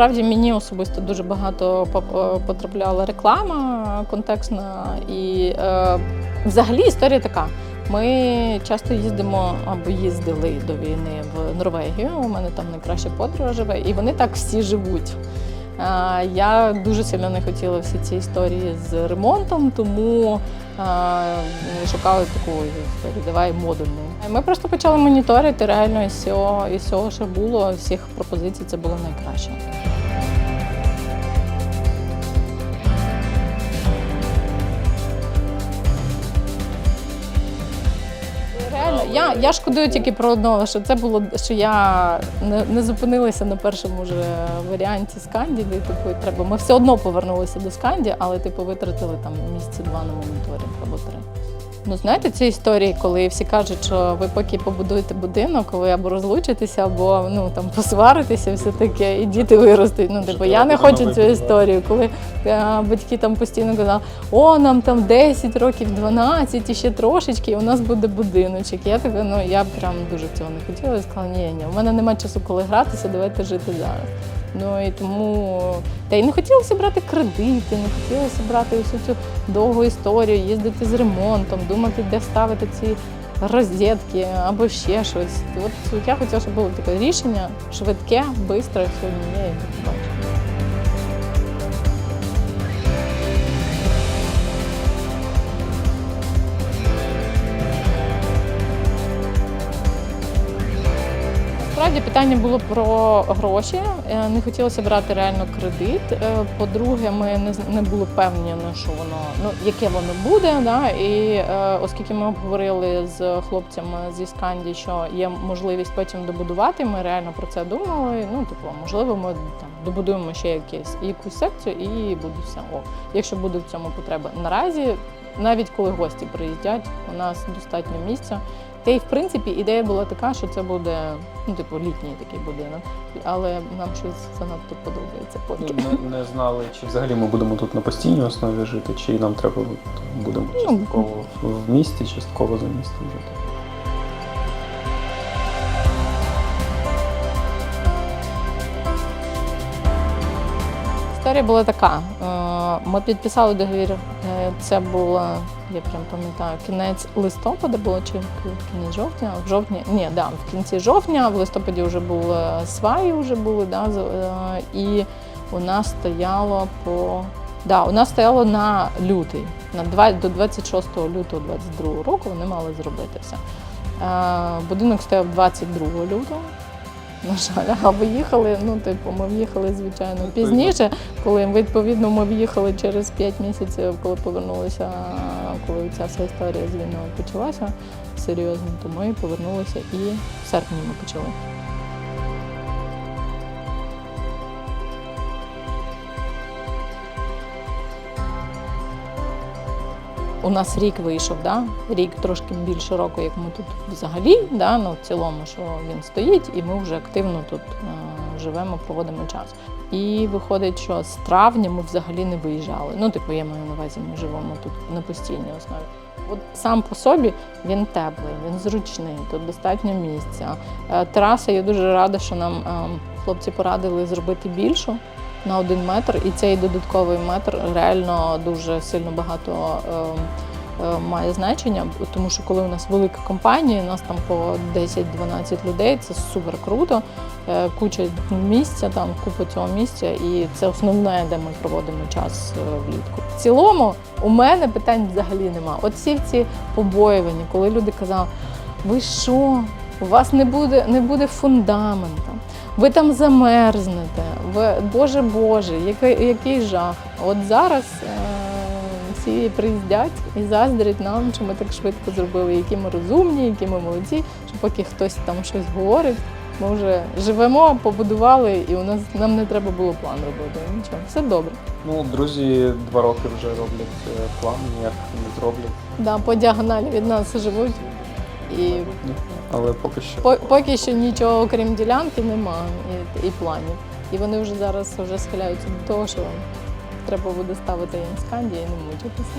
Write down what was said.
Насправді мені особисто дуже багато е, потрапляла реклама контекстна, і е, взагалі історія така. Ми часто їздимо або їздили до війни в Норвегію. У мене там найкраща подруга живе, і вони так всі живуть. Е, Я дуже сильно не хотіла всі ці історії з ремонтом, тому шукали таку історію, давай модульну. Ми просто почали моніторити реально всього, із всього, що було, всіх пропозицій це було найкраще. Я, я шкодую тільки про одного, що це було, що я не, не зупинилася на першому ж варіанті Сканді, де типу треба. Ми все одно повернулися до Сканді, але типу витратили там місяці два на моніторинг або три. Ну, знаєте, ці історії, коли всі кажуть, що ви поки побудуєте будинок, ви або розлучитеся, або ну там посваритеся, все таке, і діти виростуть. Ну, типу, я не хочу цю історію, коли е, батьки там постійно казали, о, нам там 10 років, 12, і ще трошечки, і у нас буде будиночок. Я така, ну я прям дуже цього не хотіла. Я сказала, ні, ні, у мене немає часу, коли гратися, давайте жити зараз. Ну і тому та й не хотілося брати кредити, не хотілося брати усю цю довгу історію, їздити з ремонтом, думати, де ставити ці розетки або ще щось. От я хотіла, щоб було таке рішення швидке, швидке, сьогодні я і побачимо. Насправді питання було про гроші. Е, Не хотілося брати реально кредит. Е, По-друге, ми не, були впевнені, ну, що воно ну яке воно буде. Да? І е, оскільки ми обговорили з хлопцями зі Сканді, що є можливість потім добудувати, ми реально про це думали. Ну, типу, можливо, ми там добудуємо ще якесь якусь секцію і буде все ок. Якщо буде в цьому потреба. Наразі, навіть коли гості приїздять, у нас достатньо місця. Та й в принципі ідея була така, що це буде ну, типу, літній такий будинок. Але нам щось занадто подобається поки. Не, не знали, чи взагалі ми будемо тут на постійній основі жити, чи нам треба будемо Ну, частково в місті, частково за містом жити. Історія була така. е, Ми підписали договір. е, Це було, я прям пам'ятаю, кінець листопада було чи кінець жовтня? В жовтні, ні, да, в кінці жовтня, в листопаді вже були сваї, вже були, да, е, і у нас стояло по. Да, у нас стояло на лютий, на два, до 26 лютого 22 року вони мали зробити все. Е, Будинок стояв 22 лютого. На жаль, а виїхали, ну, типу, ми в'їхали, звичайно, пізніше, коли відповідно ми в'їхали через 5 місяців, коли повернулися, коли ця вся історія з війною почалася серйозно, то ми повернулися і в серпні ми почали. У нас рік вийшов, да? рік трошки більше року, як ми тут взагалі, да? ну, в цілому, що він стоїть, і ми вже активно тут е, живемо, проводимо час. І виходить, що з травня ми взагалі не виїжджали. Ну, типу, я маю на увазі, ми живемо тут на постійній основі. От сам по собі він теплий, він зручний, тут достатньо місця. Е, Тераса, я дуже рада, що нам е, хлопці порадили зробити більшу на один метр, і цей додатковий метр реально дуже сильно багато е, е, має значення, тому що коли у нас велика компанія, у нас там по 10-12 людей, це супер круто. Е, Куча місця, там купа цього місця, і це основне, де ми проводимо час влітку. В цілому у мене питань взагалі нема. От всі ці побоювання, коли люди казали, ви що? У вас не буде, не буде фундамента, ви там замерзнете. Ви, Боже Боже, який, який жах. От зараз е, всі приїздять і заздрять нам, що ми так швидко зробили, які ми розумні, які ми молодці, що поки хтось там щось говорить, ми вже живемо, побудували, і у нас нам не треба було план робити. Нічого, все добре. Ну, друзі два роки вже роблять е, план, ніяк не зроблять. Да, по діагоналі від нас живуть. І Але поки що. по- поки що нічого, окрім ділянки, немає і, і планів. І вони вже зараз вже схиляються до того, що треба буде ставити їм сканді і не мучитися.